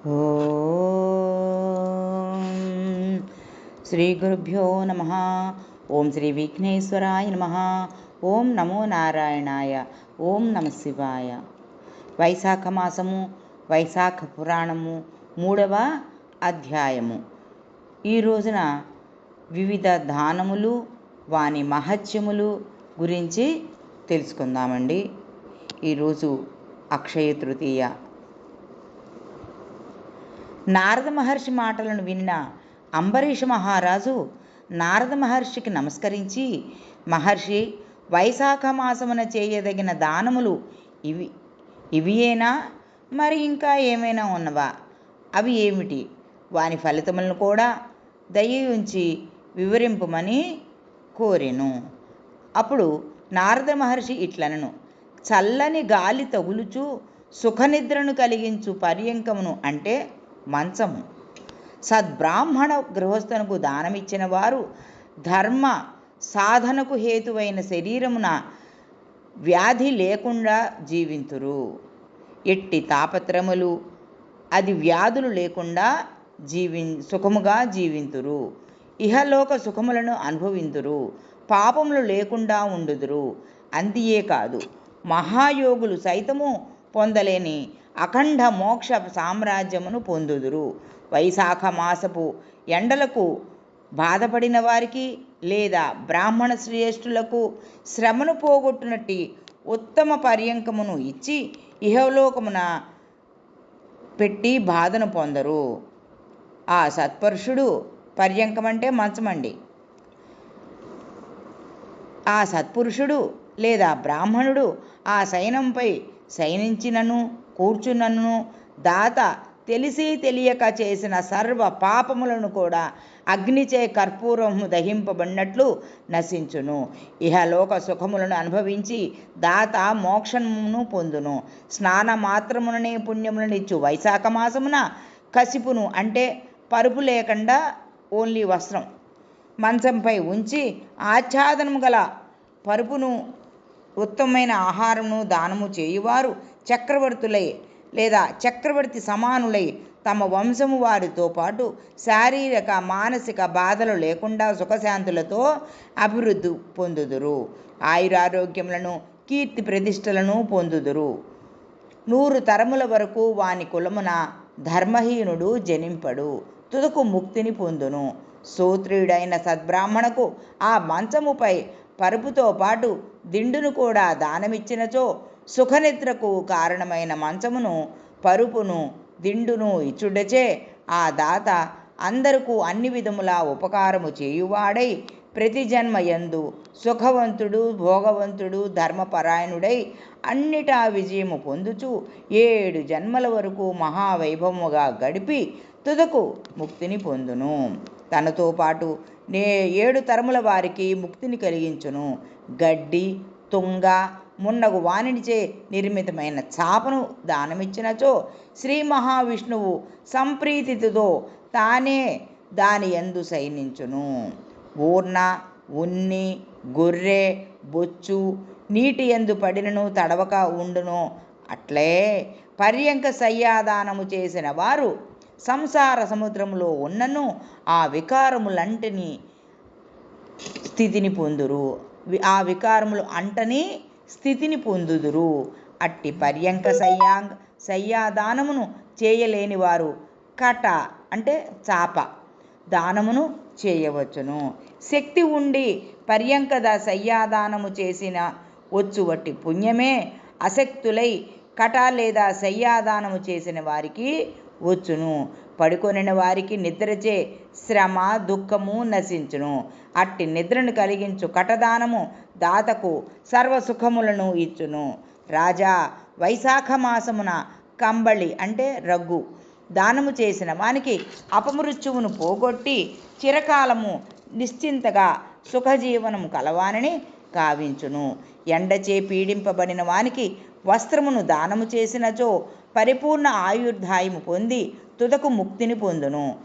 శ్రీ గురుభ్యో నమ. ఓం శ్రీ విఘ్నేశ్వరాయ నమ. ఓం నమో నారాయణాయ. ఓం నమ శివాయ. వైశాఖ మాసము వైశాఖ పురాణము మూడవ అధ్యాయము. ఈ రోజున వివిధ దానములు వాని మహత్యములు గురించి తెలుసుకుందామండి. ఈరోజు అక్షయ తృతీయ నారద మహర్షి మాటలను విన్న అంబరీష మహారాజు నారద మహర్షికి నమస్కరించి మహర్షి వైశాఖ మాసమున చేయదగిన దానములు ఇవి ఇవియేనా? మరి ఇంకా ఏమైనా ఉన్నవా? అవి ఏమిటి? వాని ఫలితములను కూడా దయ ఉంచి వివరింపమని కోరెను. అప్పుడు నారద మహర్షి ఇట్లనను చల్లని గాలి తగులుచు సుఖనిద్రను కలిగించు పర్యంకమును అంటే మంచము సద్బ్రాహ్మణ గృహస్థునకు దానమిచ్చిన వారు ధర్మ సాధనకు హేతువైన శరీరమున వ్యాధి లేకుండా జీవింతురు. ఎట్టి తాపత్రములు అది వ్యాధులు లేకుండా జీవి సుఖముగా జీవింతురు. ఇహలోక సుఖములను అనుభవింతురు. పాపములు లేకుండా ఉండుదురు. అంతియే కాదు. మహాయోగులు సైతము పొందలేని అఖండ మోక్ష సామ్రాజ్యమును పొందుదురు. వైశాఖ మాసపు ఎండలకు బాధపడిన వారికి లేదా బ్రాహ్మణ శ్రేష్ఠులకు శ్రమను పోగొట్టునట్టి ఉత్తమ పర్యంకమును ఇచ్చి ఇహలోకమున పెట్టి బాధను పొందరు. ఆ సత్పురుషుడు పర్యంకం అంటే మంచమండి. ఆ సత్పురుషుడు లేదా బ్రాహ్మణుడు ఆ శయనంపై శయనించినను కూర్చున్నను. దాత తెలిసి తెలియక చేసిన సర్వ పాపములను కూడా అగ్నిచే కర్పూరము దహింపబడినట్లు నశించును. ఇహలోక సుఖములను అనుభవించి దాత మోక్షమును పొందును. స్నాన మాత్రముననే పుణ్యములనిచ్చు. వైశాఖ మాసమున కసిపును అంటే పరుపు లేకుండా ఓన్లీ వస్త్రం. మంచంపై ఉంచి ఆచ్ఛాదనము గల పరుపును ఉత్తమమైన ఆహారమును దానము చేయువారు చక్రవర్తులై లేదా చక్రవర్తి సమానులై. తమ వంశము వారితో పాటు శారీరక మానసిక బాధలు లేకుండా సుఖశాంతులతో అభివృద్ధి పొందుదురు. ఆయురారోగ్యములను కీర్తి ప్రతిష్టలను పొందుదురు. నూరు తరముల వరకు వాని కులమున ధర్మహీనుడు జనింపడు తుదకు ముక్తిని పొందును. సూత్రుడైన సద్బ్రాహ్మణకు ఆ మంచముపై పరుపుతో పాటు దిండును కూడా దానమిచ్చినచో సుఖనిద్రకు కారణమైన మంచమును పరుపును దిండును ఇచ్చుడచే ఆ దాత అందరకు అన్ని విధముల ఉపకారము చేయువాడై ప్రతి జన్మయందు సుఖవంతుడు భోగవంతుడు ధర్మపరాయణుడై అన్నిటా విజయము పొందుచు ఏడు జన్మల వరకు మహావైభవముగా గడిపి తుదకు ముక్తిని పొందును. తనతో పాటు నే ఏడు తరముల వారికి ముక్తిని కలిగించును. గడ్డి తుంగ మున్నగు వాణినిచే నిర్మితమైన చాపను దానమిచ్చినచో శ్రీ మహావిష్ణువు సంప్రీతితో తానే దాని ఎందు సైనించును. ఊర్ణ ఉన్ని గొర్రె బొచ్చు నీటి ఎందు పడినను తడవక ఉండును. అట్లే పర్యంక సయ్యాదానము చేసిన వారు సంసార సముద్రములో ఉన్నను ఆ వికారములంటని స్థితిని పొందురు. ఆ వికారములు అంటని స్థితిని పొందుదురు. అట్టి పర్యంక సయ్యాంగ్ సయ్యాదానమును చేయలేని వారు కట అంటే చాప దానమును చేయవచ్చును. శక్తి ఉండి పర్యంకద సయ్యాదానము చేసిన వచ్చు వట్టి పుణ్యమే. అశక్తులై కట లేదా సయ్యాదానము చేసిన వారికి వచ్చును. పడుకొనిన వారికి నిద్రచే శ్రమ దుఃఖము నశించును. అట్టి నిద్రను కలిగించు కటదానము దాతకు సర్వసుఖములను ఇచ్చును. రాజా వైశాఖ మాసమున కంబళి అంటే రగ్గు. దానము చేసిన వానికి అపమృత్యువును పోగొట్టి చిరకాలము నిశ్చింతగా సుఖజీవనము కలవానని కావించును ఎండచే పీడింపబడిన వానికి వస్త్రమును దానము చేసినచో పరిపూర్ణ ఆయుర్ధాయము పొంది తుదకు ముక్తిని పొందును.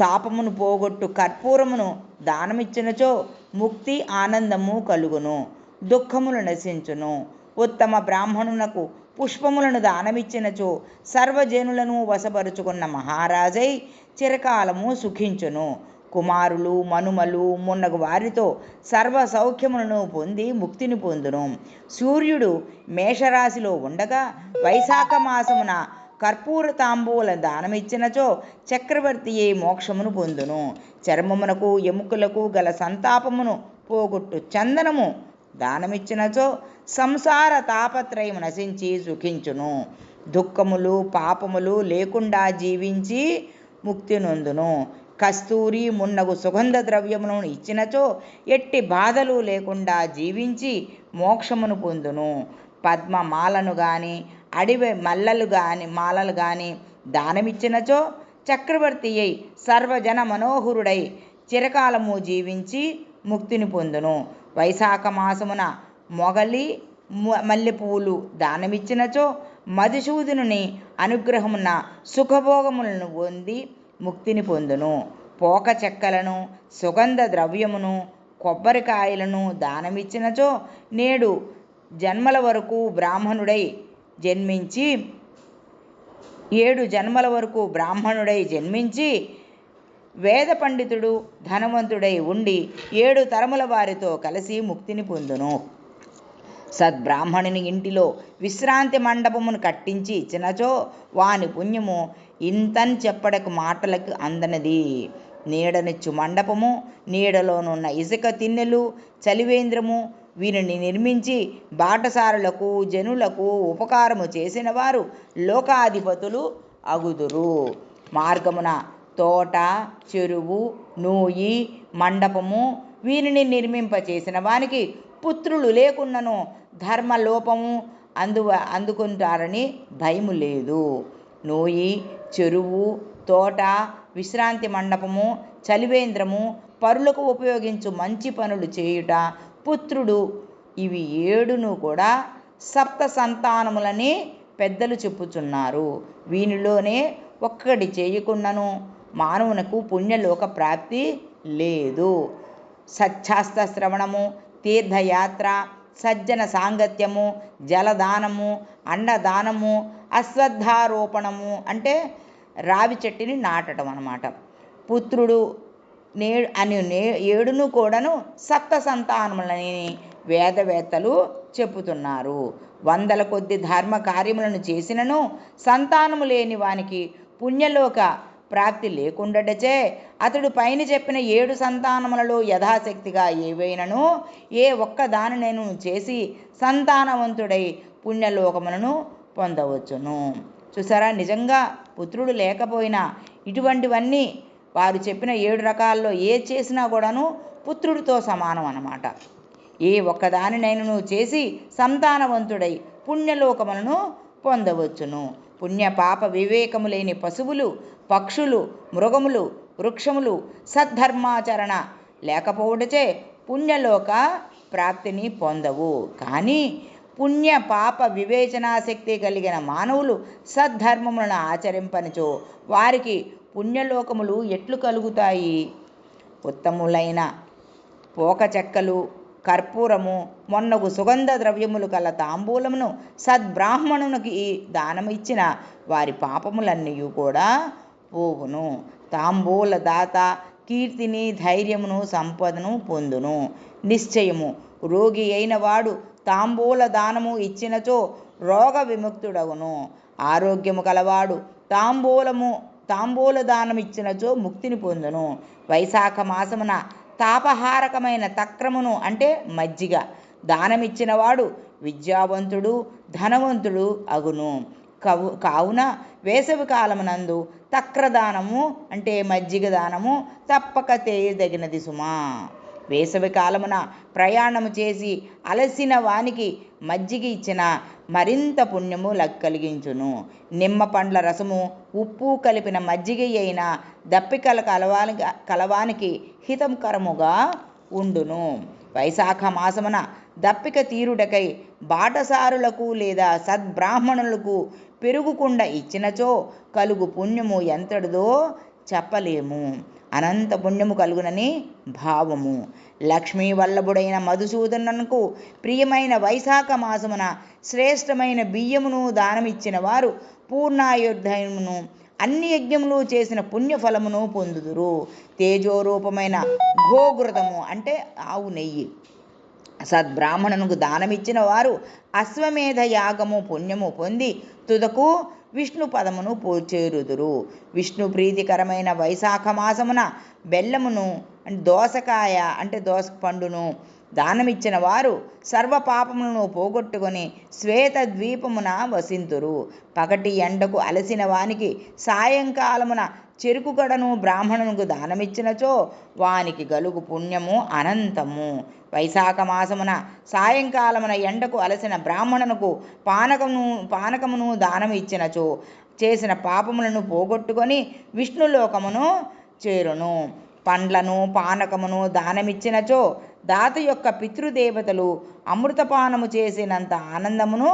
తాపమును పోగొట్టు కర్పూరమును దానమిచ్చినచో ముక్తి ఆనందము కలుగును. దుఃఖములు నశించును. ఉత్తమ బ్రాహ్మణునకు పుష్పములను దానమిచ్చినచో సర్వజనులను వశపరుచుకున్న మహారాజై చిరకాలము సుఖించును. కుమారులు మనుమలు మున్నగు వారితో సర్వ సౌఖ్యములను పొంది ముక్తిని పొందును. సూర్యుడు మేషరాశిలో ఉండగా వైశాఖ మాసమున కర్పూర తాంబూల దానమిచ్చినచో చక్రవర్తియే మోక్షమును పొందును. చర్మమునకు ఎముకలకు గల సంతాపమును పోగొట్టు చందనము దానమిచ్చినచో సంసార తాపత్రయం నశించి సుఖించును. దుఃఖములు పాపములు లేకుండా జీవించి ముక్తి నొందును. కస్తూరి మున్నగు సుగంధ ద్రవ్యములను ఇచ్చినచో ఎట్టి బాధలు లేకుండా జీవించి మోక్షమును పొందును. పద్మమాలను గాని అడివి మల్లలు గాని మాలలు గాని దానమిచ్చినచో చక్రవర్తి అయి సర్వజన మనోహరుడై చిరకాలము జీవించి ముక్తిని పొందును. వైశాఖ మాసమున మొగలి మల్లెపూలు దానమిచ్చినచో మధుసూదుని అనుగ్రహమున సుఖభోగములను పొంది ముక్తిని పొందును. పోక చెక్కలను సుగంధ ద్రవ్యమును కొబ్బరికాయలను దానమిచ్చినచో నేడు జన్మల వరకు బ్రాహ్మణుడై జన్మించి ఏడు జన్మల వరకు బ్రాహ్మణుడై జన్మించి వేద పండితుడు ధనవంతుడై ఉండి ఏడు తరముల వారితో కలిసి ముక్తిని పొందును. సద్బ్రాహ్మణుని ఇంటిలో విశ్రాంతి మండపమును కట్టించి ఇచ్చినచో వాని పుణ్యము ఇంతని చెప్పడకు మాటలకు అందనది. నీడనిచ్చు మండపము నీడలోనున్న ఇసుక తిన్నెలు చలివేంద్రము వీరిని నిర్మించి బాటసారులకు జనులకు ఉపకారము చేసిన వారు లోకాధిపతులు అగుదురు. మార్గమున తోట చెరువు నూయి మండపము వీరిని నిర్మింపచేసిన వానికి పుత్రులు లేకున్నను ధర్మలోపము అందు అందుకుంటారని భయము లేదు. నూయి చెరువు తోట విశ్రాంతి మండపము చలివేంద్రము పరులకు ఉపయోగించు మంచి పనులు చేయుట పుత్రుడు. ఇవి ఏడును కూడా సప్త సంతానములని పెద్దలు చెప్పుచున్నారు. వీనిలోనే ఒక్కటి చేయకుండాను మానవునకు పుణ్యలోక ప్రాప్తి లేదు. సచ్ఛాస్త శ్రవణము తీర్థయాత్ర సజ్జన సాంగత్యము జలదానము అండదానము అశ్వత్థారోపణము అంటే రావి చెట్టుని నాటడం అనమాట పుత్రుడు నే అని నే ఏడును కూడాను సప్త సంతానములని వేదవేత్తలు చెప్పుతున్నారు. వందల కొద్ది ధర్మ కార్యములను చేసినను సంతానము లేని వానికి పుణ్యలోక ప్రాప్తి లేకుండాటచే అతడు పైన చెప్పిన ఏడు సంతానములలో యథాశక్తిగా ఏవైనను ఏ ఒక్క నేను చేసి సంతానవంతుడై పుణ్యలోకములను పొందవచ్చును. చూసారా? నిజంగా పుత్రుడు లేకపోయినా ఇటువంటివన్నీ వారు చెప్పిన ఏడు రకాల్లో ఏ చేసినా కూడాను పుత్రుడితో సమానం అన్నమాట. ఏ ఒక్కదానినైనను చేసి సంతానవంతుడై పుణ్యలోకములను పొందవచ్చును. పుణ్య పాప వివేకము లేని పశువులు పక్షులు మృగములు వృక్షములు సద్ధర్మాచరణ లేకపోవటచే పుణ్యలోక ప్రాప్తిని పొందవు. కానీ పుణ్య పాప వివేచనాశక్తి కలిగిన మానవులు సద్ధర్మములను ఆచరింపనిచో వారికి పుణ్యలోకములు ఎట్లు కలుగుతాయి? ఉత్తములైన పోక చెక్కలు కర్పూరము మొన్నగు సుగంధ ద్రవ్యములు కల తాంబూలమును సద్బ్రాహ్మణునికి దానమిచ్చిన వారి పాపములన్నీ కూడా పోవును. తాంబూల దాత కీర్తిని ధైర్యమును సంపదను పొందును. నిశ్చయము రోగి అయిన వాడు తాంబూల దానము ఇచ్చినచో రోగ విముక్తుడగును ఆరోగ్యము కలవాడు తాంబూలము తాంబూల దానం ఇచ్చినచో ముక్తిని పొందును. వైశాఖ మాసమున తాపహారకమైన తక్రమును అంటే మజ్జిగ. దానమిచ్చినవాడు విద్యావంతుడు ధనవంతుడు అగును. కవు కావున వేసవి కాలమునందు తక్రదానము అంటే మజ్జిగ దానము తప్పక చేయదగినది సుమా. వేసవి కాలమున ప్రయాణము చేసి అలసిన వానికి మజ్జిగ ఇచ్చిన మరింత పుణ్యము కలిగించును నిమ్మ పండ్ల రసము ఉప్పు కలిపిన మజ్జిగ అయిన దప్పికల కలవానికి కలవానికి హితంకరముగా ఉండును. వైశాఖ మాసమున దప్పిక తీరుడకై బాటసారులకు లేదా సద్బ్రాహ్మణులకు పెరుగుకుండా ఇచ్చినచో కలుగు పుణ్యము ఎంతటిదో చెప్పలేము. అనంత పుణ్యము కలుగునని భావము. లక్ష్మీ వల్లభుడైన మధుసూదనకు ప్రియమైన వైశాఖ మాసమున శ్రేష్టమైన బియ్యమును దానమిచ్చిన వారు పూర్ణాయుర్ధయమును అన్ని యజ్ఞములు చేసిన పుణ్యఫలమును పొందుదురు. తేజోరూపమైన గోఘృతము అంటే ఆవు నెయ్యి. సద్బ్రాహ్మణునికి దానమిచ్చిన వారు అశ్వమేధ యాగము పుణ్యము పొంది తుదకు విష్ణు పదమును పో- చేరుదురు. విష్ణు ప్రీతికరమైన వైశాఖ మాసమున బెల్లమును అంటే దోసకాయ అంటే దోస పండును దానమిచ్చిన వారు సర్వ పాపములను పోగొట్టుకొని శ్వేత ద్వీపమున వసింతురు. పగటి ఎండకు అలసిన వానికి సాయంకాలమున చెరుకు గడను బ్రాహ్మణునికి దానమిచ్చినచో వానికి గలుగు పుణ్యము అనంతము. వైశాఖ మాసమున సాయంకాలమున ఎండకు అలసిన బ్రాహ్మణునకు పానకమును పానకమును దానం ఇచ్చినచో చేసిన పాపములను పోగొట్టుకొని విష్ణులోకమును చేరును. పండ్లను పానకమును దానమిచ్చినచో దాత యొక్క పితృదేవతలు అమృతపానము చేసినంత ఆనందమును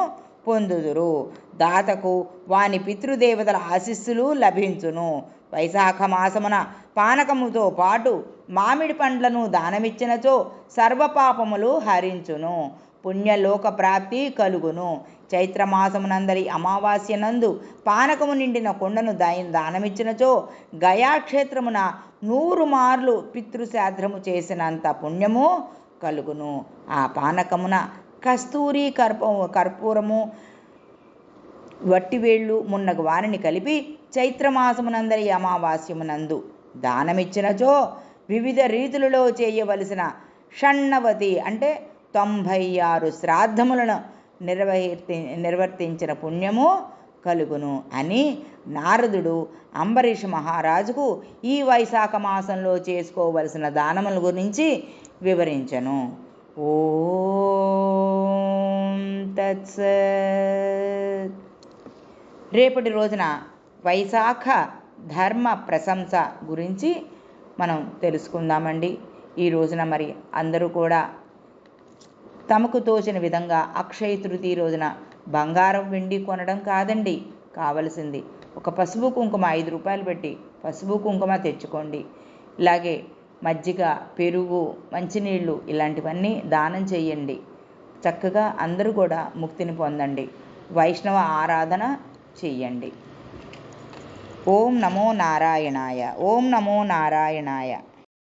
పొందుదురు. దాతకు వాని పితృదేవతల ఆశీస్సులు లభించును. వైశాఖ మాసమున పానకముతో పాటు మామిడి పండ్లను దానమిచ్చినచో సర్వపాపములు హరించును. పుణ్యలోక ప్రాప్తి కలుగును. చైత్రమాసమునందరి అమావాస్య నందు పానకము నిండిన కొండను దాయి దానమిచ్చినచో గయాక్షేత్రమున నూరు మార్లు పితృశాద్రము చేసినంత పుణ్యము కలుగును. ఆ పానకమున కస్తూరి కర్ప కర్పూరము వట్టివేళ్ళు మున్నగు వారిని కలిపి చైత్రమాసమునందరి అమావాస్యమునందు దానమిచ్చినచో వివిధ రీతులలో చేయవలసిన షణ్ణవతి అంటే తొంభై ఆరు శ్రాద్ధములను నిర్వహి నిర్వర్తించిన పుణ్యము కలుగును అని నారదుడు అంబరీష్ మహారాజుకు ఈ వైశాఖ మాసంలో చేసుకోవలసిన దానముల గురించి వివరించను. ఓ తత్సత్ రేపటి రోజున వైశాఖ ధర్మ ప్రశంస గురించి మనం తెలుసుకుందామండి. ఈ రోజున మరి అందరూ కూడా తమకు తోచిన విధంగా అక్షయ తృతీయ రోజున బంగారం వెండి కొనడం కాదండి కావలసింది. ఒక పసుపు కుంకుమ ఐదు రూపాయలు పెట్టి పసుపు కుంకుమ తెచ్చుకోండి. ఇలాగే మజ్జిగ పెరుగు మంచినీళ్ళు ఇలాంటివన్నీ దానం చేయండి. చక్కగా అందరూ కూడా ముక్తిని పొందండి. వైష్ణవ ఆరాధన చెయ్యండి ఓం నమో నారాయణాయ. ఓం నమో నారాయణాయ.